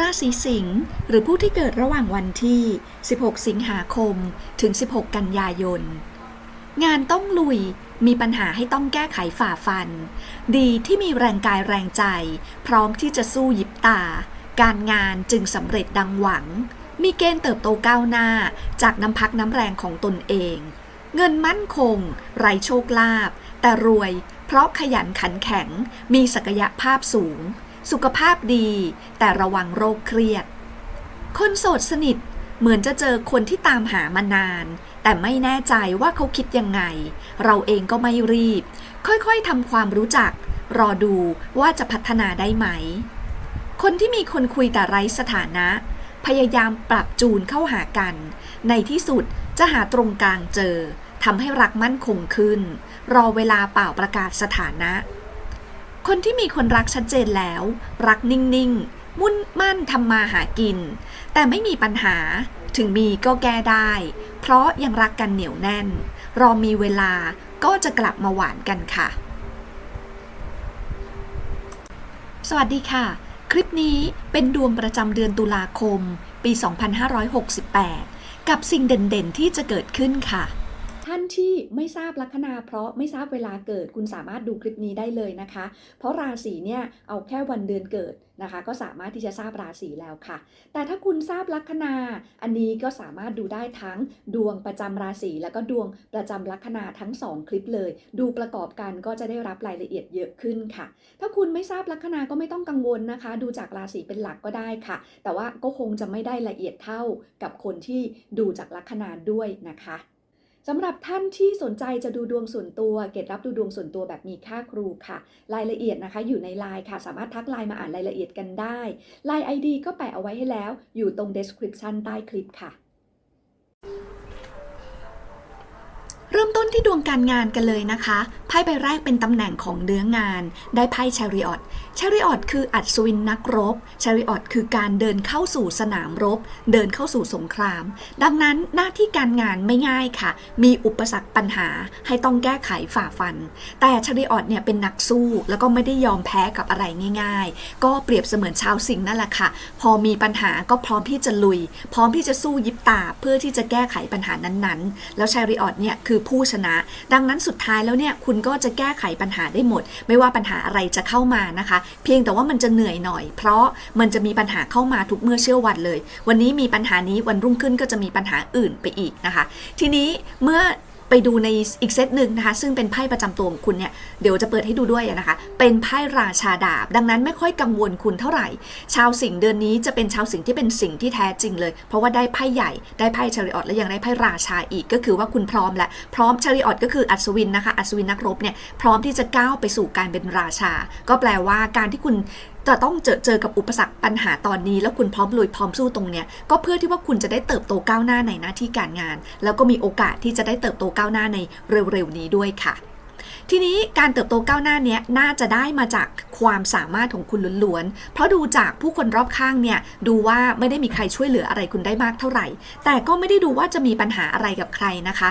ราศีสิงห์หรือผู้ที่เกิดระหว่างวันที่ 16 สิงหาคม ถึง 16 กันยายน งานต้องลุย มีปัญหาให้ต้องแก้ไขฝ่าฟัน ดีที่มีแรงกายแรงใจ พร้อมที่จะสู้ยิบตา การงานจึงสำเร็จดังหวัง มีเกณฑ์เติบโตก้าวหน้า จากน้ำพักน้ำแรงของตนเอง เงินมั่นคง ไรโชคลาภแต่รวย เพราะขยันขันแข็ง มีศักยภาพสูง สุขภาพดีแต่ระวังโรคเครียด คนโสดสนิทเหมือนจะเจอคนที่ตามหามานาน แต่ไม่แน่ใจว่าเขาคิดยังไง เราเองก็ไม่รีบ ค่อยๆทำความรู้จัก รอดูว่าจะพัฒนาได้ไหม คนที่มีคนคุยแต่ไร้สถานะ พยายามปรับจูนเข้าหากัน ในที่สุดจะหาตรงกลางเจอทำให้รักมั่นคงขึ้น รอเวลาเป่าประกาศสถานะ คนที่มีคนรักชัดเจนแล้ว รักนิ่งๆ มุ่นมั่นทำมาหากิน แต่ไม่มีปัญหาถึงมีก็แก้ได้ เพราะยังรักกันเหนียวแน่น รอมีเวลาก็จะกลับมาหวานกันค่ะ สวัสดีค่ะ คลิปนี้เป็นดวงประจำเดือนตุลาคม ปี 2568 กับสิ่งเด่นๆที่จะเกิดขึ้นค่ะ ท่านที่ไม่ทราบลัคนาเพราะไม่ทราบเวลาเกิดคุณสามารถดูคลิปนี้ได้เลยนะคะ เพราะราศีเนี่ยเอาแค่วันเดือนเกิดนะคะ ก็สามารถที่จะทราบราศีแล้วค่ะ แต่ถ้าคุณทราบลัคนา อันนี้ก็สามารถดูได้ทั้งดวงประจำราศีแล้วก็ดวงประจำลัคนาทั้ง 2 คลิปเลย ดูประกอบกันก็จะได้รับรายละเอียดเยอะขึ้นค่ะ ถ้าคุณไม่ทราบลัคนาก็ไม่ต้องกังวลนะคะ ดูจากราศีเป็นหลักก็ได้ค่ะ แต่ว่าก็คงจะไม่ได้ละเอียดเท่ากับคนที่ดูจากลัคนาด้วยนะคะ สำหรับท่านที่สนใจจะดูดวงส่วนตัว เกตรับดูดวงส่วนตัวแบบมีค่าครูค่ะ รายละเอียดนะคะ อยู่ในไลน์ค่ะ สามารถทักไลน์มาอ่านรายละเอียดกันได้ไลน์ ID ก็แปะเอาไว้ให้แล้ว อยู่ตรง description ใต้คลิปค่ะ เริ่มต้นที่ดวงการงานกันเลยนะคะไพ่ใบแรกเป็นตำแหน่งของเนื้องาน ได้ไพ่ชาริออตชาริออตคืออัศวินนักรบชาริออตคือการเดินเข้าสู่สนามรบ เดินเข้าสู่สงคราม ดังนั้นหน้าที่การงานไม่ง่ายค่ะ มีอุปสรรคปัญหาให้ต้องแก้ไขฝ่าฟัน แต่ชาริออตเนี่ยเป็นนักสู้แล้วก็ไม่ได้ยอมแพ้กับอะไรง่าย ๆ ก็เปรียบเสมือนชาวสิงห์นั่นแหละค่ะ พอมีปัญหาก็พร้อมที่จะลุย พร้อมที่จะสู้ยิบตาเพื่อที่จะแก้ไขปัญหานั้นๆ แล้วชาริออตเนี่ยคือผู้ชนะ ดังนั้นสุดท้ายแล้วเนี่ยคุณก็จะแก้ไขปัญหาได้หมด ไม่ว่าปัญหาอะไรจะเข้ามานะคะ เพียงแต่ว่ามันจะเหนื่อยหน่อย เพราะมันจะมีปัญหาเข้ามาทุกเมื่อเชื่อวันเลย วันนี้มีปัญหานี้วันรุ่งขึ้นก็จะมีปัญหาอื่นไปอีกนะคะ ทีนี้เมื่อ ไปดูในอีกเซตหนึ่งนะคะ ซึ่งเป็นไพ่ประจำตัวของคุณเนี่ยเดี๋ยวจะเปิดให้ดูด้วยนะคะ เป็นไพ่ราชาดาบ ดังนั้นไม่ค่อยกังวลคุณเท่าไหร่ ชาวสิงห์เดือนนี้จะเป็นชาวสิงห์ที่เป็นสิงห์ที่แท้จริงเลย เพราะว่าได้ไพ่ใหญ่ได้ไพ่ชาริออตและยังได้ไพ่ราชาอีกก็คือว่าคุณพร้อมและพร้อมชาริออตก็คืออัศวินนะคะอัศวินนักรบเนี่ยพร้อมที่จะก้าวไปสู่การเป็นราชา ก็แปลว่าการที่คุณจะต้องเจอเจอกับอุปสรรคปัญหาตอนนี้ แล้วคุณพร้อมลุยพร้อมสู้ตรงเนี้ยก็เพื่อที่ว่าคุณจะได้เติบโตก้าวหน้าในหน้าที่การงาน แล้วก็มีโอกาสที่จะได้เติบโตก้าวหน้าในเร็วๆนี้ด้วยค่ะทีนี้การเติบโตก้าวหน้าเนี้ยน่าจะได้มาจากความสามารถของคุณล้วนๆ เพราะดูจากผู้คนรอบข้างเนี่ยดูว่าไม่ได้มีใครช่วยเหลืออะไรคุณได้มากเท่าไหร่ แต่ก็ไม่ได้ดูว่าจะมีปัญหาอะไรกับใครนะคะ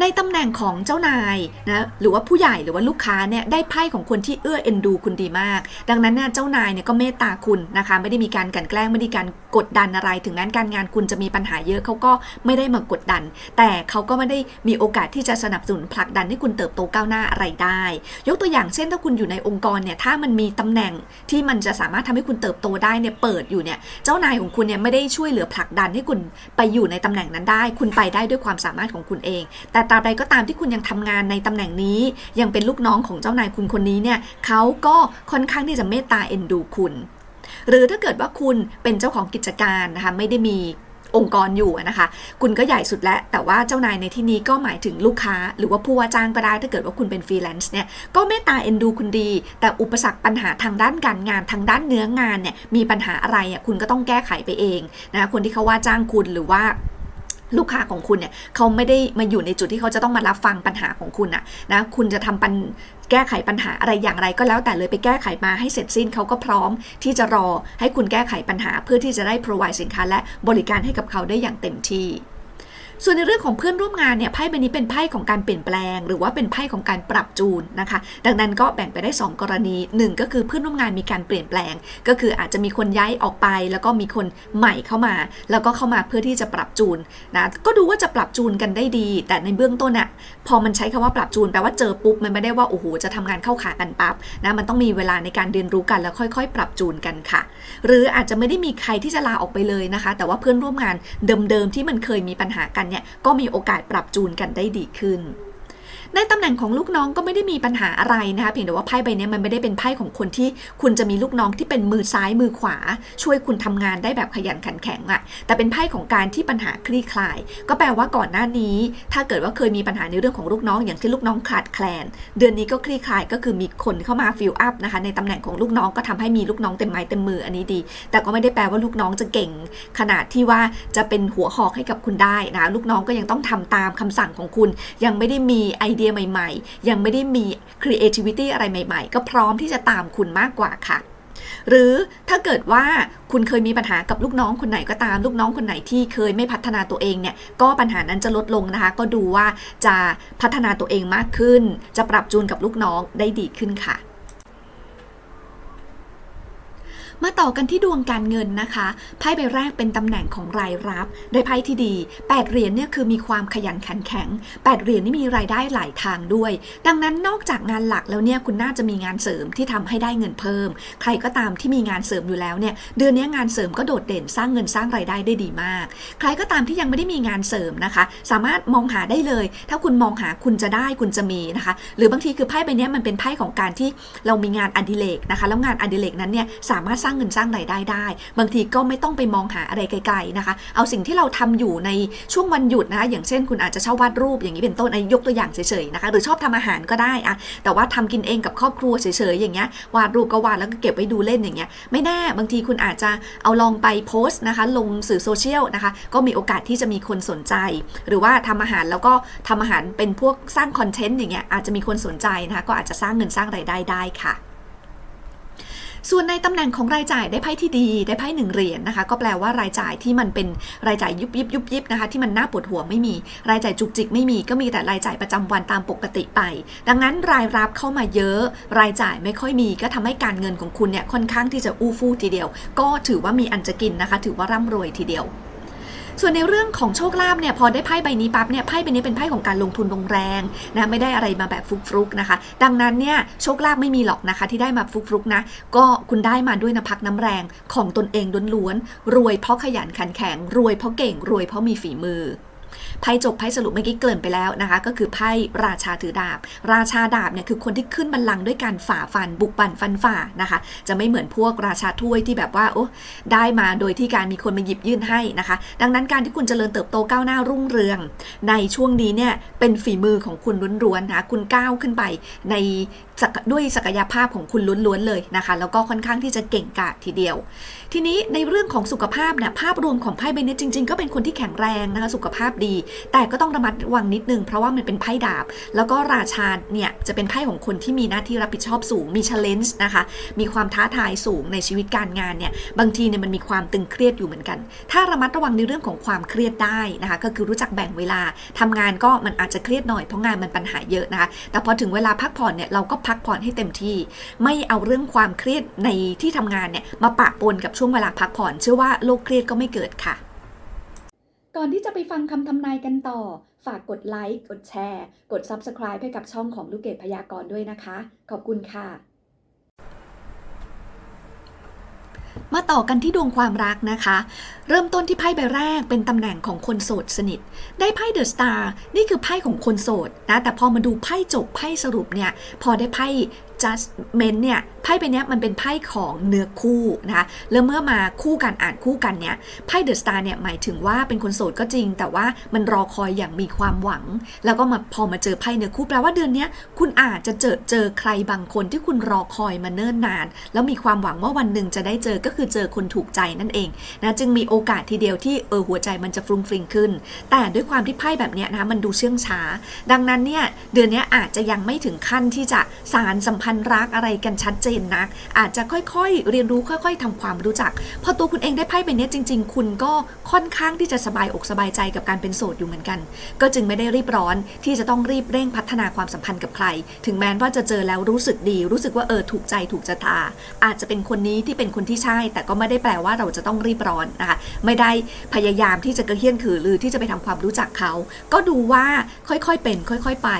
ในตำแหน่งของเจ้านายนะหรือว่าผู้ใหญ่หรือว่าลูกค้าเนี่ยได้ไพ่ของคนที่เอื้อเอ็นดูคุณดีมาก ดังนั้นเนี่ยเจ้านายเนี่ยก็เมตตาคุณนะคะไม่ได้มีการกันแกล้งไม่ได้การกดดันอะไร ถึงนั้นการงานคุณจะมีปัญหาเยอะเขาก็ไม่ได้มากดดัน แต่เขาก็ไม่ได้มีโอกาสที่จะสนับสนุนผลักดันให้คุณเติบโตก้าวหน้าอะไรได้ ยกตัวอย่างเช่น ถ้าคุณอยู่ในองค์กรเนี่ยถ้ามันมีตำแหน่งที่มันจะสามารถทำให้คุณเติบโตได้เนี่ยเปิดอยู่เนี่ยเจ้านายของคุณเนี่ยไม่ได้ช่วยเหลือผลักดันให้คุณไปอยู่ในตำแหน่งนั้นได้ คุณไปได้ด้วยความสามารถของคุณเอง แต่ตราบใดก็ตามที่คุณยังทำงานในตำแหน่งนี้ ยังเป็นลูกน้องของเจ้านายคุณคนนี้เนี่ยเขาก็ค่อนข้างที่จะเมตตาเอ็นดูคุณ หรือถ้าเกิดว่าคุณเป็นเจ้าของกิจการนะคะไม่ได้มีองค์กรอยู่นะคะ คุณก็ใหญ่สุดแล้ว แต่ว่าเจ้านายในที่นี้ก็หมายถึงลูกค้า หรือว่าผู้ว่าจ้างก็ได้ถ้าเกิดว่าคุณเป็นฟรีแลนซ์เนี่ยก็เมตตาเอ็นดูคุณดี แต่อุปสรรคปัญหาทางด้านการงานทางด้านเนื้องานเนี่ยมีปัญหาอะไรอะคุณก็ต้องแก้ไขไปเองนะคนที่เขาว่าจ้างคุณหรือว่า ลูกค้าของคุณเนี่ยเขาไม่ได้มาอยู่ในจุดที่เขาจะต้องมารับฟังปัญหาของคุณอะนะคุณจะทำปัญแก้ไขปัญหาอะไรอย่างไรก็แล้วแต่เลยไปแก้ไขมาให้เสร็จสิ้นเขาก็พร้อมที่จะรอให้คุณแก้ไขปัญหาเพื่อที่จะได้ provide สินค้าและบริการให้กับเขาได้อย่างเต็มที่ ส่วนในเรื่องของเพื่อนร่วมงานเนี่ยไพ่ใบนี้เป็นไพ่ของการเปลี่ยนแปลง หรือว่าเป็นไพ่ของการปรับจูนนะคะ ดังนั้นก็แบ่งไปได้ 2 กรณี 1 ก็คือเพื่อนร่วมงานมีการเปลี่ยนแปลง ก็คืออาจจะมีคนย้ายออกไป แล้วก็มีคนใหม่เข้ามา แล้วก็เข้ามาเพื่อที่จะปรับจูนนะก็ดูว่าจะปรับจูนกันได้ดี แต่ในเบื้องต้นอะพอมันใช้คำว่าปรับจูนแปลว่าเจอปุ๊บมันไม่ได้ว่าโอ้โหจะทำงานเข้าขากันปั๊บนะมันต้องมีเวลาในการเรียนรู้กันแล้วค่อย ๆ ปรับจูนกันค่ะ หรืออาจจะไม่ได้มีใครที่จะลาออกไปเลยนะคะ แต่ว่าเพื่อนร่วมงานเดิมๆที่มันเคยมีปัญหากันเนี่ยก็มีโอกาสปรับจูนกันได้ดีขึ้น ในตำแหน่งของลูกน้องก็ไม่ได้มีปัญหาอะไรนะคะเพียงแต่ว่าไพ่ใบนี้มันไม่ได้เป็นไพ่ของคนที่คุณจะมีลูกน้องที่เป็นมือซ้ายมือขวา ช่วยคุณทำงานได้แบบขยันขันแข็งอะแต่เป็นไพ่ของการที่ปัญหาคลี่คลาย ก็แปลว่าก่อนหน้านี้ ถ้าเกิดว่าเคยมีปัญหาในเรื่องของลูกน้องอย่างที่ลูกน้องขาดแคลน เดือนนี้ก็คลี่คลายก็คือมีคนเข้ามาฟิลอัพนะคะในตำแหน่งของลูกน้องก็ทำให้มีลูกน้องเต็มไม้เต็มมืออันนี้ดี แต่ก็ไม่ได้แปลว่าลูกน้องจะเก่ง ขนาดที่ว่าจะเป็นหัวหอกให้กับคุณได้นะลูกน้องก็ยังต้องทำตามคำสั่งของคุณยังไม่ได้มีไอเดียใหม่ๆ ยังไม่ได้มี creativity อะไรใหม่ๆ ก็พร้อมที่จะตามคุณมากกว่าค่ะ หรือถ้าเกิดว่าคุณเคยมีปัญหากับลูกน้องคนไหนก็ตาม ลูกน้องคนไหนที่เคยไม่พัฒนาตัวเองเนี่ย ก็ปัญหานั้นจะลดลงนะคะ ก็ดูว่าจะพัฒนาตัวเองมากขึ้น จะปรับจูนกับลูกน้องได้ดีขึ้นค่ะ มาต่อกันที่ดวงการเงินนะคะไพ่ใบแรกเป็นตำแหน่งของรายรับได้ไพ่ที่ดี8เหรียญเนี่ยคือมีความขยันขันแข็ง8เหรียญนี่มีรายได้หลายทางด้วย ดังนั้นนอกจากงานหลักแล้วเนี่ยคุณน่าจะมีงานเสริมที่ทำให้ได้เงินเพิ่ม ใครก็ตามที่มีงานเสริมอยู่แล้วเนี่ยเดือนนี้งานเสริมก็โดดเด่นสร้างเงินสร้างรายได้ได้ดีมาก ใครก็ตามที่ยังไม่ได้มีงานเสริมนะคะ สามารถมองหาได้เลย ถ้าคุณมองหาคุณจะได้คุณจะมีนะคะ หรือบางทีคือไพ่ใบนี้มันเป็นไพ่ของการที่เรามีงานอดิเรกนะคะ แล้วงานอดิเรกนั้นเนี่ยสามารถสร้างเงินสร้างรายได้ได้ บางทีก็ไม่ต้องไปมองหาอะไรไกลๆนะคะ เอาสิ่งที่เราทำอยู่ในช่วงวันหยุดนะคะอย่างเช่น คุณอาจจะชอบวาดรูปอย่างนี้เป็นต้นยกตัวอย่างเฉยๆนะคะหรือชอบทำอาหารก็ได้อะแต่ว่าทำกินเองกับครอบครัวเฉยๆอย่างเงี้ยวาดรูปก็วาดแล้วก็เก็บไว้ดูเล่นอย่างเงี้ยไม่แน่บางทีคุณอาจจะเอาลองไปโพสต์นะคะ ลงสื่อโซเชียลนะคะ ก็มีโอกาสที่จะมีคนสนใจ หรือว่าทำอาหารแล้วก็ทำอาหารเป็นพวกสร้างคอนเทนต์อย่างเงี้ยอาจจะมีคนสนใจนะคะก็อาจจะสร้างเงินสร้างรายได้ได้ค่ะ ส่วนในตำแหน่งของรายจ่ายได้ไพ่ที่ดีได้ไพ่หนึ่งเหรียญนะคะ ก็แปลว่ารายจ่ายที่มันเป็นรายจ่ายยุบยิบยุบยิบนะคะ ที่มันน่าปวดหัวไม่มี รายจ่ายจุกจิกไม่มีก็มีแต่รายจ่ายประจำวันตามปกติไป ดังนั้นรายรับเข้ามาเยอะ รายจ่ายไม่ค่อยมี ก็ทำให้การเงินของคุณเนี่ยค่อนข้างที่จะอู้ฟู่ทีเดียว ก็ถือว่ามีอันจะกินนะคะ ถือว่าร่ำรวยทีเดียว ส่วนในเรื่องของโชคลาภเนี่ยพอได้ไพ่ใบนี้ปั๊บเนี่ยไพ่ใบนี้เป็นไพ่ของการลงทุนลงแรงนะไม่ได้อะไรมาแบบฟลุกๆนะคะ ดังนั้นเนี่ยโชคลาภไม่มีหรอกนะคะ ที่ได้มาฟลุกๆนะก็คุณได้มาด้วยน้ำพักน้ำแรงของตนเองล้วนๆรวยเพราะขยันขันแข็ง รวยเพราะเก่งรวยเพราะมีฝีมือ ไพ่จบไพ่สรุปเมื่อกี้เกริ่นไปแล้วนะคะ ก็คือไพ่ราชาถือดาบ ราชาดาบเนี่ยคือคนที่ขึ้นบัลลังก์ด้วยการฝ่าฟันบุกบั่นฟันฝ่านะคะ จะไม่เหมือนพวกราชาถ้วยที่แบบว่าโอ้ได้มาโดยที่การมีคนมาหยิบยื่นให้นะคะ ดังนั้นการที่คุณเจริญเติบโตก้าวหน้ารุ่งเรือง ในช่วงนี้เนี่ยเป็นฝีมือของคุณล้วนๆนะคะคุณก้าวขึ้นไปในด้วยศักยภาพของคุณล้วนๆเลยนะคะ แล้วก็ค่อนข้างที่จะเก่งกาจทีเดียว ทีนี้ในเรื่องของสุขภาพเนี่ยภาพรวมของไพ่ใบนี้จริง ๆ ก็เป็นคนที่แข็งแรงนะคะสุขภาพดี แต่ก็ต้องระมัดระวังนิดนึง เพราะว่ามันเป็นไพ่ดาบ แล้วก็ราชาเนี่ยจะเป็นไพ่ของคนที่มีหน้าที่รับผิดชอบสูงมี challenge นะคะมีความท้าทายสูงในชีวิตการงานเนี่ยบางทีเนี่ยมันมีความตึงเครียดอยู่เหมือนกัน ถ้าระมัดระวังในเรื่องของความเครียดได้นะคะก็คือรู้จักแบ่งเวลาทำงานก็มันอาจจะเครียดหน่อยเพราะงานมันปัญหาเยอะนะคะแต่พอถึงเวลาพักผ่อนเนี่ยเราก็พักผ่อนให้เต็มที่ ไม่เอาเรื่องความเครียดในที่ทำงานเนี่ยมาปะปนกับช่วงเวลาพักผ่อน เชื่อว่าโรคเครียดก็ไม่เกิดค่ะ ก่อนที่จะไปฟังคำทำนายกันต่อ ฝากกดไลค์กดแชร์ กด Subscribe ให้กับช่องของลูกเกดพยากรณ์ด้วยนะคะ ขอบคุณค่ะ มาต่อกันที่ดวงความรักนะคะ เริ่มต้นที่ไพ่ใบแรกเป็นตำแหน่งของคนโสดสนิท ได้ไพ่เดอะสตาร์นี่คือไพ่ของคนโสดนะแต่พอมาดูไพ่จบไพ่สรุปเนี่ยพอได้ไพ่ judgment เนี่ยไพ่ใบนี้มันเป็นไพ่ของเนื้อคู่นะคะแล้วเมื่อมาคู่กันอ่านคู่กันเนี่ยไพ่เดอะสตาร์เนี่ยหมายถึงว่าเป็นคนโสดก็จริง แต่ว่ามันรอคอยอย่างมีความหวัง แล้วก็มาพอมาเจอไพ่เนื้อคู่แปลว่าเดือนนี้คุณอาจจะเจอเจอใครบางคนที่คุณรอคอยมาเนิ่นนาน แล้วมีความหวังว่าวันหนึ่งจะได้เจอก็คือเจอคนถูกใจนั่นเองนะจึงมีโอกาสทีเดียวที่เออหัวใจมันจะฟรุงฟริงขึ้น แต่ด้วยความที่ไพ่แบบเนี้ยนะมันดูเชื่องช้า ดังนั้นเนี่ยเดือนนี้อาจจะยังไม่ถึงขั้นที่จะสารสัมพันธ์นรักอะไรกันชัดเจนนักอาจจะค่อยๆ เรียนรู้ค่อย ๆทำความรู้จัก พอตัวคุณเองได้ไพ่ใบเนี้ยจริง ๆ คุณก็ค่อนข้างที่จะสบายอกสบายใจกับการเป็นโสดอยู่เหมือนกัน ก็จึงไม่ได้รีบร้อนที่จะต้องรีบเร่งพัฒนาความสัมพันธ์กับใคร ถึงแม้ว่าจะเจอแล้วรู้สึกดี รู้สึกว่าเออถูกใจถูกชะตา อาจจะเป็นคนนี้ที่เป็นคนที่ใช่ แต่ก็ไม่ได้แปลว่าเราจะต้องรีบร้อนนะคะไม่ได้พยายามที่จะกระเฮี้ยนขือหรือที่จะไปทำความรู้จักเขา ก็ดูว่าค่อยๆเป็น ค่อย ๆ ไป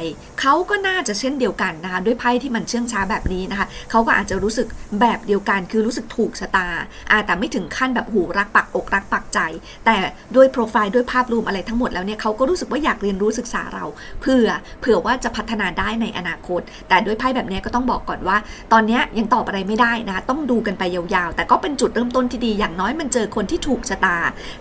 เขาก็น่าจะเช่นเดียวกันนะคะด้วยไพ่ที่มันเชื่องช้าแบบนี้นะคะเขาก็อาจจะรู้สึกแบบเดียวกัน คือรู้สึกถูกชะตาอาแต่ไม่ถึงขั้นแบบหูรักปักอกรักปักใจ แต่ด้วยโปรไฟล์ด้วยภาพรวมอะไรทั้งหมดแล้วเนี่ยเขาก็รู้สึกว่าอยากเรียนรู้ศึกษาเรา เพื่อเผื่อว่าจะพัฒนาได้ในอนาคต แต่ด้วยไพ่แบบนี้ก็ต้องบอกก่อนว่า ตอนนี้ยังตอบอะไรไม่ได้นะต้องดูกันไปยาวๆ แต่ก็เป็นจุดเริ่มต้นที่ดีอย่างน้อยมันเจอคนที่ถูกชะตา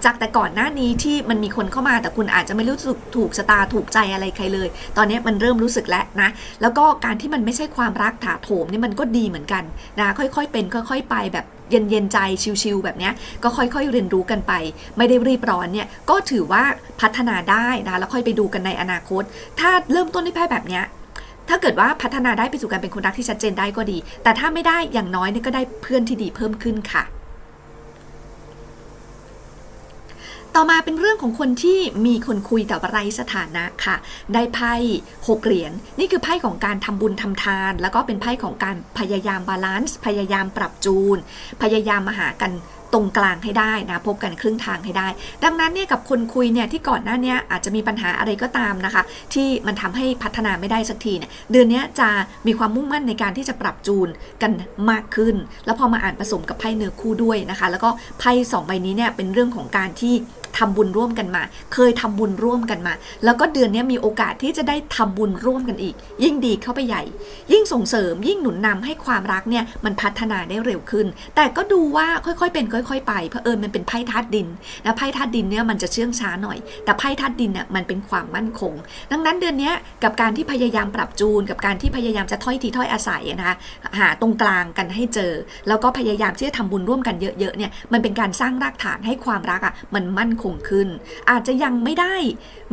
จากแต่ก่อนหน้านี้ที่มันมีคนเข้ามาแต่คุณอาจจะไม่รู้สึกถูกชะตาถูกใจอะไรใครเลย ตอนนี้มันเริ่มรู้สึกแล้วนะแล้วก็การที่มันไม่ใช่ความรักถาโถมนี่มันก็ดีเหมือนกันนะค่อยๆ เป็นค่อย ๆ ไปแบบเย็นๆใจชิวๆแบบนี้ก็ค่อยๆเรียนรู้กันไป ไม่ได้รีบร้อนเนี่ยก็ถือว่าพัฒนาได้นะแล้วค่อยไปดูกันในอนาคต ถ้าเริ่มต้นด้วยไพ่แบบนี้ถ้าเกิดว่าพัฒนาได้ไปสู่การเป็นคนรักที่ชัดเจนได้ก็ดี แต่ถ้าไม่ได้อย่างน้อยเนี่ยก็ได้เพื่อนที่ดีเพิ่มขึ้นค่ะ ต่อมาเป็นเรื่องของคนที่มีคนคุยแต่ไรสถานะค่ะ ได้ไพ่หกเหรียญนี่คือไพ่ของการทำบุญทำทาน แล้วก็เป็นไพ่ของการพยายามบาลานซ์พยายามปรับจูน พยายามมาหากันตรงกลางให้ได้นะพบกันครึ่งทางให้ได้ ดังนั้นเนี่ยกับคนคุยเนี่ยที่ก่อนหน้าเนี้ยอาจจะมีปัญหาอะไรก็ตามนะคะ ที่มันทำให้พัฒนาไม่ได้สักทีเนี่ยเดือนนี้จะมีความมุ่งมั่นในการที่จะปรับจูนกันมากขึ้น แล้วพอมาอ่านผสมกับไพ่เนื้อคู่ด้วยนะคะ แล้วก็ไพ่สองใบนี้เนี่ยเป็นเรื่องของการที่ ทำบุญร่วมกันมา เคยทำบุญร่วมกันมา แล้วก็เดือนนี้มีโอกาสที่จะได้ทำบุญร่วมกันอีก ยิ่งดีเข้าไปใหญ่ ยิ่งส่งเสริม ยิ่งหนุนนำให้ความรักเนี่ยมันพัฒนาได้เร็วขึ้น แต่ก็ดูว่าค่อยๆเป็นค่อย ๆ ไปเพราะเอิญมันเป็นไพ่ธาตุดินนะไพ่ธาตุดินเนี่ยมันจะเชื่องช้าหน่อย แต่ไพ่ธาตุดินเนี่ยมันเป็นความมั่นคง ดังนั้นเดือนนี้กับการที่พยายามปรับจูน กับการที่พยายามจะถ้อยทีถ้อยอาศัยนะคะหาตรงกลางกันให้เจอ แล้วก็พยายามที่จะทำบุญร่วมกันเยอะๆเนี่ยมันเป็นการสร้างรากฐานให้ความรักอะมันมั่นคงขึ้น อาจจะยังไม่ได้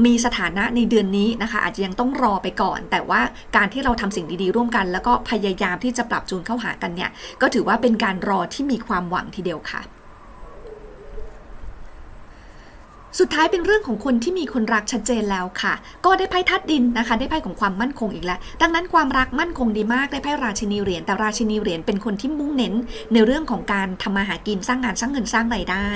มีสถานะในเดือนนี้นะคะ อาจจะยังต้องรอไปก่อน แต่ว่าการที่เราทำสิ่งดีๆ ร่วมกัน แล้วก็พยายามที่จะปรับจูนเข้าหากันเนี่ยก็ถือว่าเป็นการรอที่มีความหวังทีเดียวค่ะ สุดท้ายเป็นเรื่องของคนที่มีคนรักชัดเจนแล้วค่ะ ก็ได้ไพ่ทัดดินนะคะ ได้ไพ่ของความมั่นคงอีกแล้ว ดังนั้นความรักมั่นคงดีมากได้ไพ่ราชินีเหรียญแต่ราชินีเหรียญเป็นคนที่มุ่งเน้น ในเรื่องของการทำมาหากินสร้างงานสร้างเงินสร้างรายได้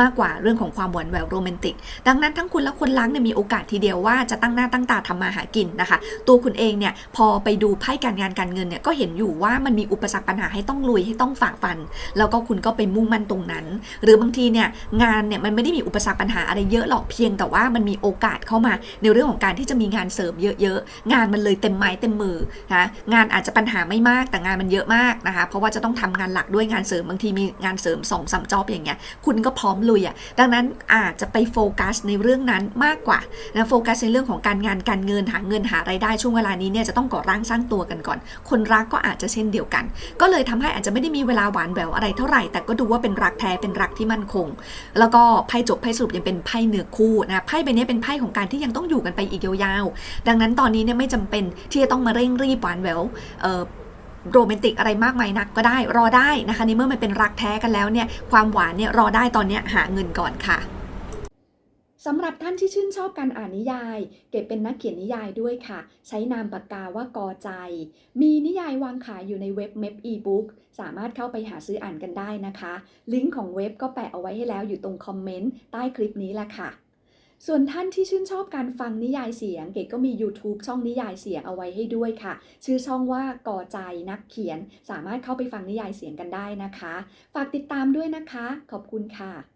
มากกว่าเรื่องของความหวานแหววโรแมนติก ดังนั้นทั้งคุณและคนรักเนี่ยมีโอกาสทีเดียวว่าจะตั้งหน้าตั้งตาทำมาหากินนะคะ ตัวคุณเองเนี่ยพอไปดูไพ่การงานการเงินเนี่ยก็เห็นอยู่ว่ามันมีอุปสรรคปัญหาให้ต้องลุยให้ต้องฝ่าฟัน แล้วก็คุณก็ไปมุ่งมั่นตรงนั้น หรือบางทีเนี่ยงานเนี่ยมันไม่ได้มีอุปสรรคปัญหาอะไรเยอะหรอกเพียงแต่ว่ามันมีโอกาสเข้ามา ในเรื่องของการที่จะมีงานเสริมเยอะๆ งานมันเลยเต็มไม้เต็มมือนะงานอาจจะปัญหาไม่มากแต่งานมันเยอะมากนะคะ เพราะว่าจะต้องทำงานหลักด้วยงานเสริมบางทีมีงานเสริม2อสามจอบอย่างเงี้ยคุณก็พร้อมลุยอะดังนั้นอาจจะไปโฟกัสในเรื่องนั้นมากกว่านะโฟกัสในเรื่องของการงานการเงินหาเงินหารายได้ช่วงเวลานี้เนี่ยจะต้องก่อร่างสร้างตัวกันก่อน คนรักก็อาจจะเช่นเดียวกัน ก็เลยทำให้อาจจะไม่ได้มีเวลาหวานแหววอะไรเท่าไหร่แต่ก็ดูว่าเป็นรักแท้เป็นรักที่มั่นคง แล้วก็ไพ่จบไพ่สรุปยังเป็นไพพ่เนื้อคู่นะไพ่ใบนี้เป็นไพ่ของการที่ยังต้องอยู่กันไปอีกยาวๆ ดังนั้นตอนนี้เนี่ยไม่จำเป็นที่จะต้องมาเร่งรีบหวานแหววโรแมนติกอะไรมากมายนักก็ได้รอได้นะคะในเมื่อมันเป็นรักแท้กันแล้วเนี่ยความหวานเนี่ยรอได้ตอนนี้หาเงินก่อนค่ะ สำหรับท่านที่ชื่นชอบการอ่านนิยาย เก็บเป็นนักเขียนนิยายด้วยค่ะ ใช้นามปากกาว่ากอใจ มีนิยายวางขายอยู่ในเว็บเม p อีบุ๊กสามารถเข้าไปหาซื้ออ่านกันได้นะคะ ลิงก์ของเว็บก็แปะเอาไว้ให้แล้วอยู่ตรงคอมเมนต์ใต้คลิปนี้แหละค่ะ ส่วนท่านที่ชื่นชอบการฟังนิยายเสียง เกดก็มี YouTube ช่องนิยายเสียงเอาไว้ให้ด้วยค่ะ ชื่อช่องว่ากอใจนักเขียน สามารถเข้าไปฟังนิยายเสียงกันได้นะคะ ฝากติดตามด้วยนะคะ ขอบคุณค่ะ